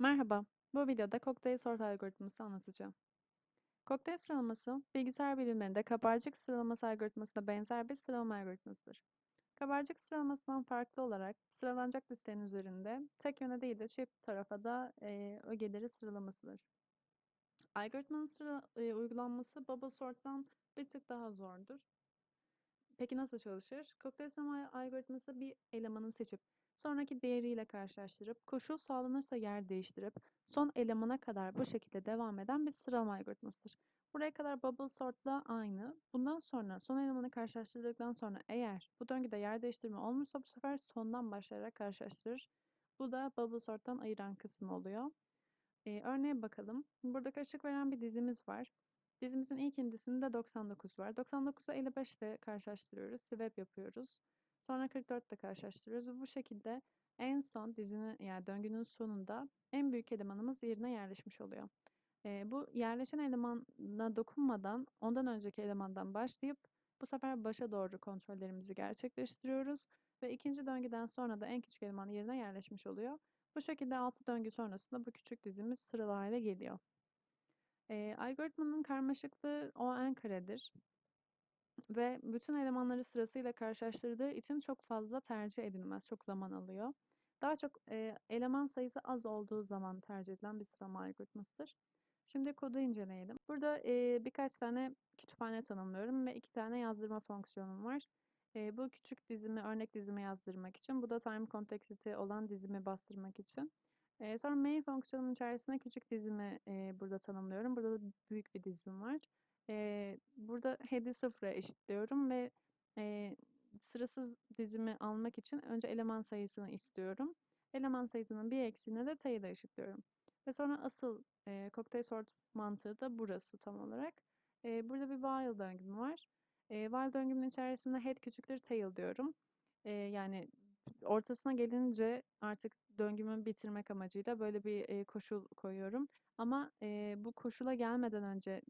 Merhaba, bu videoda kokteyl sort algoritması anlatacağım. Kokteyl sıralaması, bilgisayar bilimlerinde kabarcık sıralaması algoritmasına benzer bir sıralama algoritmasıdır. Kabarcık sıralamasından farklı olarak sıralanacak listenin üzerinde tek yöne değil de çift tarafa da e, ögeleri sıralamasıdır. Algoritmanın sıra, e, uygulanması bubble sort'tan bir tık daha zordur. Peki nasıl çalışır? Kokteyl sıralama algoritması bir elemanı seçip sonraki değeriyle karşılaştırıp koşul sağlanırsa yer değiştirip son elemana kadar bu şekilde devam eden bir sıralama algoritmasıdır. Buraya kadar bubble sort'la aynı. Bundan sonra son elemanı karşılaştırdıktan sonra eğer bu döngüde yer değiştirme olmuşsa bu sefer sondan başlayarak karşılaştırır. Bu da bubble sort'tan ayıran kısmı oluyor. Ee, örneğe bakalım. Burada ışık veren bir dizimiz var. Dizimizin ilk indisinde 99 var. 99'u 55 ile karşılaştırıyoruz. Swap yapıyoruz. Sonra 44 ile karşılaştırıyoruz. Ve bu şekilde en son dizinin yani döngünün sonunda en büyük elemanımız yerine yerleşmiş oluyor. E, bu yerleşen elemana dokunmadan ondan önceki elemandan başlayıp bu sefer başa doğru kontrollerimizi gerçekleştiriyoruz. Ve ikinci döngüden sonra da en küçük eleman yerine yerleşmiş oluyor. Bu şekilde altı döngü sonrasında bu küçük dizimiz sıralı hale geliyor. E, algoritmanın karmaşıklığı o n karedir. Ve bütün elemanları sırasıyla karşılaştırdığı için çok fazla tercih edilmez. Çok zaman alıyor. Daha çok e, eleman sayısı az olduğu zaman tercih edilen bir sıralama algoritmasıdır. Şimdi kodu inceleyelim. Burada e, birkaç tane kütüphane tanımlıyorum ve iki tane yazdırma fonksiyonum var. E, bu küçük dizimi, örnek dizimi yazdırmak için. Bu da time complexity olan dizimi bastırmak için. E, sonra main fonksiyonun içerisinde küçük dizimi e, burada tanımlıyorum. Burada da büyük bir dizim var. E, burada head'i sıfıra eşitliyorum ve e, sırasız dizimi almak için önce eleman sayısını istiyorum. Eleman sayısının bir eksiğine de tail'ı eşitliyorum. Ve sonra asıl e, cocktail sort mantığı da burası tam olarak. E, burada bir while döngüm var. E, while döngümün içerisinde head küçüktür tail diyorum. E, yani ortasına gelince artık döngümü bitirmek amacıyla böyle bir e, koşul koyuyorum. Ama e, bu koşula gelmeden önce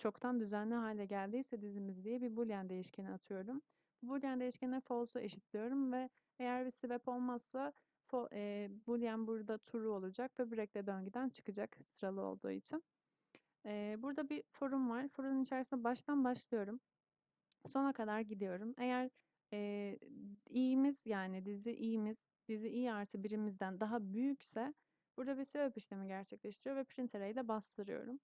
çoktan düzenli hale geldiyse dizimiz diye bir boolean değişkeni atıyorum. Bu boolean değişkenine false'u eşitliyorum ve eğer bir swap olmazsa e, boolean burada true olacak ve break de döngüden çıkacak sıralı olduğu için. E, burada bir forum var. Forum'un içerisinde baştan başlıyorum. Sona kadar gidiyorum. Eğer e, i'miz yani dizi i'miz dizi i artı birimizden daha büyükse burada bir swap işlemi gerçekleştiriyor ve print array ile bastırıyorum.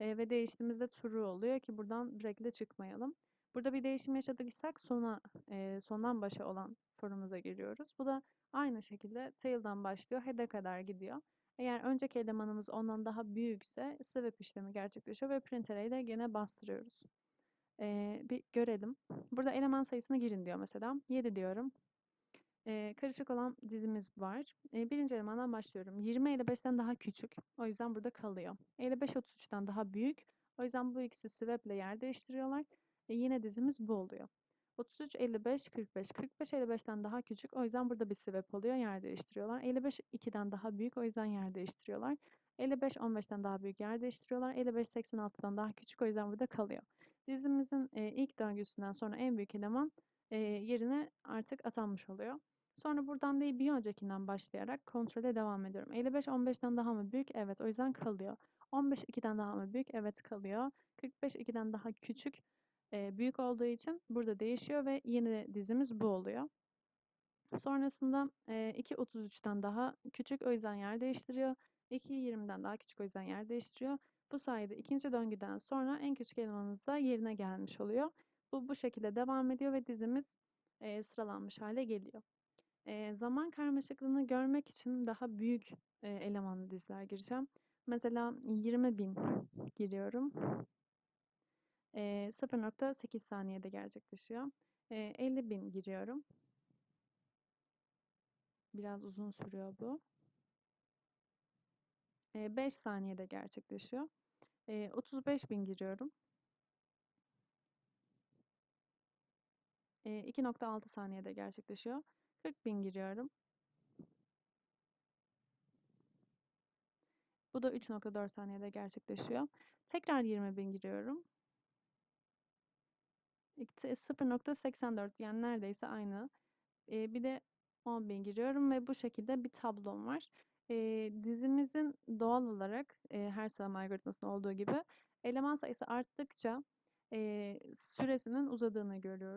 E, ve değiştiğimizde true oluyor ki buradan break'le çıkmayalım. Burada bir değişim yaşadıysak sona e, sondan başa olan forumuza giriyoruz. Bu da aynı şekilde tail'dan başlıyor, head'e kadar gidiyor. Eğer önceki elemanımız ondan daha büyükse swap işlemi gerçekleşiyor ve print array ile gene bastırıyoruz. Ee, bir görelim. Burada eleman sayısını girin diyor mesela. 7 diyorum. Ee, karışık olan dizimiz var. Ee, birinci elemandan başlıyorum. 20 55'ten daha küçük. O yüzden burada kalıyor. 55 33'ten daha büyük. O yüzden bu ikisi swap ile yer değiştiriyorlar. E, yine dizimiz bu oluyor. 33 55 45. 45 55'ten daha küçük. O yüzden burada bir swap oluyor. Yer değiştiriyorlar. 55 2'den daha büyük. O yüzden yer değiştiriyorlar. 55 15'ten daha büyük yer değiştiriyorlar. 55 86'dan daha küçük. O yüzden burada kalıyor. Dizimizin e, ilk döngüsünden sonra en büyük eleman e, yerine artık atanmış oluyor. Sonra buradan değil bir öncekinden başlayarak kontrole devam ediyorum. 55 15'ten daha mı büyük? Evet o yüzden kalıyor. 15 2'den daha mı büyük? Evet kalıyor. 45 2'den daha küçük e, büyük olduğu için burada değişiyor ve yeni dizimiz bu oluyor. Sonrasında e, 2 33'ten daha küçük o yüzden yer değiştiriyor. 2 20'den daha küçük o yüzden yer değiştiriyor. Bu sayede ikinci döngüden sonra en küçük elemanımız da yerine gelmiş oluyor. Bu bu şekilde devam ediyor ve dizimiz e, sıralanmış hale geliyor. E, zaman karmaşıklığını görmek için daha büyük e, elemanlı diziler gireceğim. Mesela 20.000 giriyorum. E, 0.8 saniyede gerçekleşiyor. E, 50.000 giriyorum. Biraz uzun sürüyor bu. 5 saniyede gerçekleşiyor. 35 bin giriyorum. 2.6 saniyede gerçekleşiyor. 40 bin giriyorum. Bu da 3.4 saniyede gerçekleşiyor. Tekrar 20 bin giriyorum. 0.84 yani neredeyse aynı. bir de 10 bin giriyorum ve bu şekilde bir tablom var. Eee, dizimizin doğal olarak, eee, her sıralama algoritmasında olduğu gibi eleman sayısı arttıkça, eee, süresinin uzadığını görüyoruz.